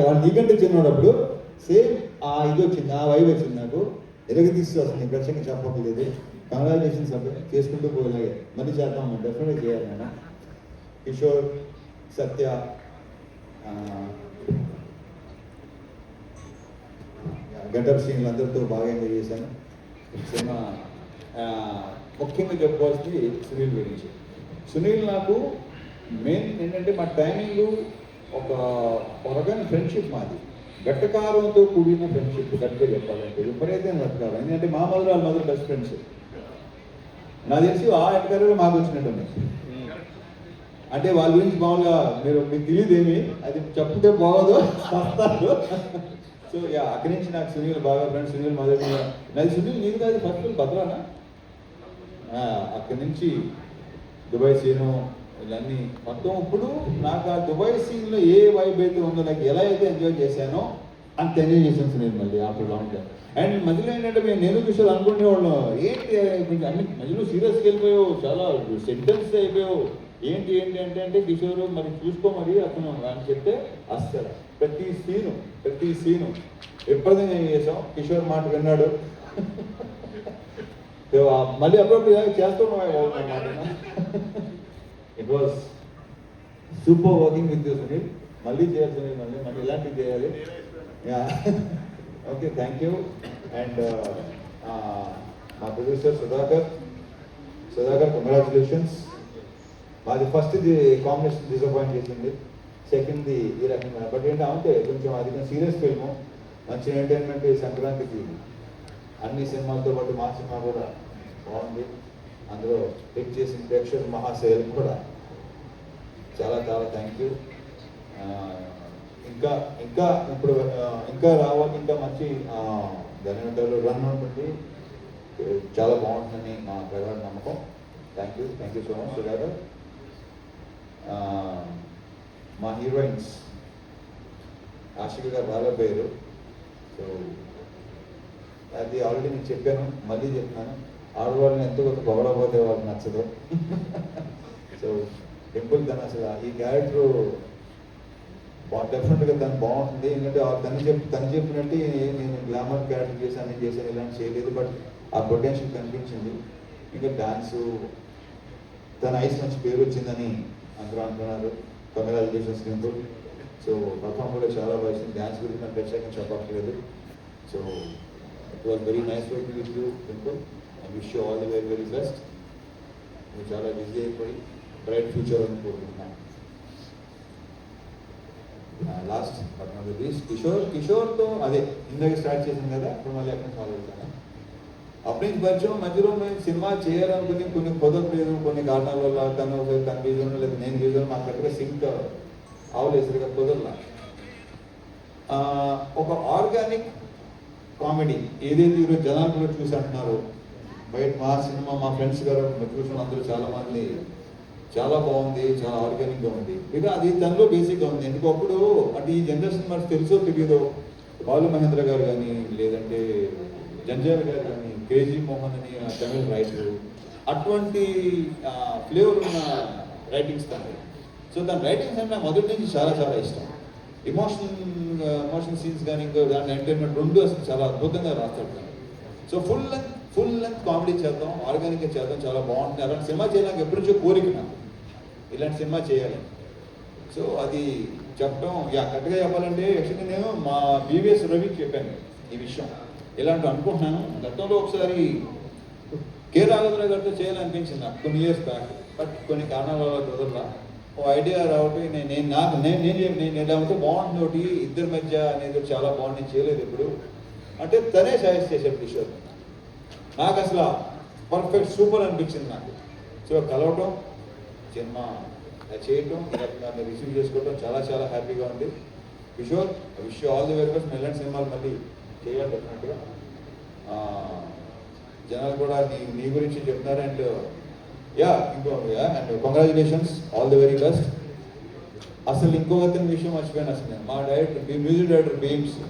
వాడు నీకంటే చిన్నప్పుడు సేమ్ ఆ ఇది వచ్చింది ఆ వైబ్ వచ్చింది నాకు. ఎరగ తీసి వస్తుంది ప్రత్యేకంగా చెప్పలేదు కంగ్రాచులేషన్స్ అప్పుడు చేసుకుంటూ పోయినాయి మళ్ళీ చేద్దాం డెఫినెట్గా చేయాలి నేను కిషోర్ సత్య ఆ, గడ్డప్ సింగ్ అందరితో బాగా ఎంజాయ్ చేశాను. సినిమా ముఖ్యంగా చెప్పుకోవాల్సింది సునీల్ గురించి. సునీల్ నాకు మెయిన్ ఏంటంటే మా టైమింగ్ ఒక పొరగని ఫ్రెండ్షిప్ మాది. గట్టకారంతో కూడిన ఫ్రెండ్షిప్ గట్టిగా చెప్పాలంటే. విపరీతమైన గట్టకారం ఎందుకంటే మా మధుర వాళ్ళ మధుర బెస్ట్ ఫ్రెండ్స్ నాకు తెలిసి ఆ ఎక్కడికో మాకు వచ్చినట్టు అంటే వాళ్ళ గురించి మామూలుగా మీరు మీకు తెలియదేమి అది చెప్తే బాగోదు వస్తారు? సో యా అక్కడి నుంచి నాకు సునీల్ బాగా ఫ్రెండ్ సునీల్ మాధవ్ నాది సునీల్ నీకు కాదు ఫస్ట్ భద్రానా? అక్కడి నుంచి దుబాయ్ సీను ఇవన్నీ. మొత్తం ఇప్పుడు నాకు ఆ దుబాయ్ సీన్లో ఏ వైబ్ అయితే ఉందో నాకు ఎలా అయితే ఎంజాయ్ చేశానో అంత ఎంజాయ్ చేశాను నేను మళ్ళీ ఆఫ్టర్ లాంగ్ టైం అండ్ మధ్యలో ఏంటంటే మేము నేను కిషోర్ అనుకునేవాళ్ళం ఏంటి కొంచెం అన్ని మధ్యలో సీరియస్కి వెళ్ళిపోయావు చాలా సెంటెన్స్ అయిపోయావు. ఏంటి ఏంటి అంటే అంటే కిషోర్ మరి చూసుకో మరి అతను అని చెప్తే అస్సలు. ప్రతి సీను ప్రతి సీను. ఎప్పటికీ ఏం చేసాం? కిషోర్ మాట విన్నాడు. మళ్ళీ అప్పుడప్పుడు చేస్తున్నావు మాట. It was super working with Sunil మళ్ళీ చేయాలి సునీల్ మళ్ళీ. మళ్ళీ ఇలాంటివి చేయాలి? ఓకే థ్యాంక్ యూ అండ్ మా ప్రొడ్యూసర్ సుధాకర్ సుధాకర్ కంగ్రాచులేషన్స్ మాది ఫస్ట్ ఇది కాంబినేషన్ డిసప్పాయింట్ చేసింది. సెకండ్ది ఈ రకంగా. బట్ ఏంటంటే కొంచెం అది కొంచెం సీరియస్ ఫిల్ము మంచి ఎంటర్టైన్మెంట్ సంక్రాంతికి. అన్ని సినిమాలతో పాటు మా సినిమా కూడా బాగుంది. అందులో హిట్ చేసిన ప్రేక్షక మహాశైలకు కూడా చాలా చాలా థ్యాంక్ యూ ఇంకా ఇంకా ఇప్పుడు ఇంకా రావాలి ఇంకా మంచి ఆ, రన్ ఉంటుంది. చాలా బాగుంటుందని మా ప్రగాఢ నమ్మకం. Thank you thank you so much Sudhakar మా హీరోయిన్స్ ఆశిక గారు రాలేకపోయారు సో అది ఆల్రెడీ నేను చెప్పాను మళ్ళీ చెప్తాను. ఆడవాళ్ళని ఎంతో కొంత గౌరవపోతే వాళ్ళకి నచ్చదు? సో టెంపుల్ తను అసలు ఈ క్యారెక్టర్ బా డెఫినెట్గా తను బాగుంటుంది ఎందుకంటే ఆ తను చెప్ తను చెప్పినట్టు నేను గ్లామర్ క్యారెక్టర్ చేశాను నేను చేశాను ఇలాంటి చేయలేదు. బట్ ఆ పొటెన్షియల్ కనిపించింది. ఇంకా డాన్సు తన ఐస్ మంచి పేరు వచ్చిందని అందరూ అంటున్నారు. కంగ్రాచులేషన్స్ టెంపుల్ సో పర్ఫామ్ కూడా చాలా బాగా వచ్చింది డ్యాన్స్ గురించి నాకు ప్రత్యేకంగా చెప్పట్లేదు so it was very nice work with you temple I wish you all the very very best నువ్వు చాలా బిజీ అయిపోయి. బ్రైట్ ఫ్యూచర్ అని కోరుకుంటున్నాను last but not least Kishore కిషోర్తో అదే ఇందాక స్టార్ట్ చేసింది కదా ఇప్పుడు మళ్ళీ అక్కడ ఫాలో అవుతాను అప్పటి నుంచి పరిచయం మధ్యలో మేము సినిమా చేయాలనుకుని కొన్ని కుదరలేదు కొన్ని కారణాల వల్ల తను తన విజన్ లేదు నేను విజన్ మాకు కరెక్ట్గా సింక్ అవలేదు సరిగా కుదరలా ఒక ఆర్గానిక్ కామెడీ ఏదైతే ఈరోజు జనాలు కూడా చూసి అంటున్నారు బయట మా సినిమా మా ఫ్రెండ్స్ గారు చూసిన అందరూ చాలా మంది చాలా బాగుంది చాలా ఆర్గానిక్గా ఉంది. ఇక అది తనలో బేసిక్గా ఉంది. ఉంది ఎందుకప్పుడు అంటే ఈ జనరేషన్ మనకు తెలుసో తెలియదో బాలు మహేంద్ర గారు కానీ లేదంటే జంజాల్ గారు కానీ కేజీ మోహన్ అని తమిళ రైటర్ అటువంటి ఫ్లేవర్ ఉన్న రైటింగ్స్ తనవి సో దాని రైటింగ్స్ అంటే నాకు మొదటి నుంచి చాలా చాలా ఇష్టం. ఎమోషన్ ఎమోషన్ సీన్స్ కానీ ఇంకా దాని ఎంటర్టైన్మెంట్ రెండు అసలు చాలా అద్భుతంగా రాస్తాడు so full length full length comedy చేద్దాం ఆర్గానిక్గా చేద్దాం చాలా బాగుంటుంది. అలాంటి సినిమా చేయడానికి ఎప్పటి నుంచో కోరిక నాకు. ఇలాంటి సినిమా చేయాలి. సో అది చెప్పడం యా కరెక్ట్గా చెప్పాలంటే యాక్చువల్లీ నేను మా బీవీఎస్ రవికి చెప్పాను ఈ విషయం. ఇలాంటి అనుకుంటున్నాను. గతంలో ఒకసారి కే రాఘవేంద్ర గారితో చేయాలనిపించింది నాకు కొన్ని ఇయర్స్ బ్యాక్ బట్ కొన్ని కారణాల వల్ల ఓ ఐడియా రావటం నేను నేను నాకు నేను నేను చెప్పి- నేను ఇలా ఉంటే బాగుంటుంది ఒకటి ఇద్దరి మధ్య అనేది చాలా బాగుంది చేయలేదు ఇప్పుడు అంటే తనే సజెస్ట్ చేశాడు కిషోర్. నాకు అసలు పర్ఫెక్ట్ సూపర్ అనిపించింది నాకు. సో కలవటం సినిమా చేయటం దాన్ని రిసీవ్ చేసుకోవటం చాలా చాలా హ్యాపీగా ఉంది. Kishore wish all the very best మెల్లెండ్ సినిమాలు మళ్ళీ చేయాలి డెఫినెట్గా జనాలు కూడా నీ నీ గురించి చెప్తున్నారు అండ్ యా ఇంకో yeah and congratulations all the very best అసలు ఇంకో అతని విషయం మర్చిపోయాను అసలు మా డైరెక్టర్ మ్యూజిక్ డైరెక్టర్ బీమ్స్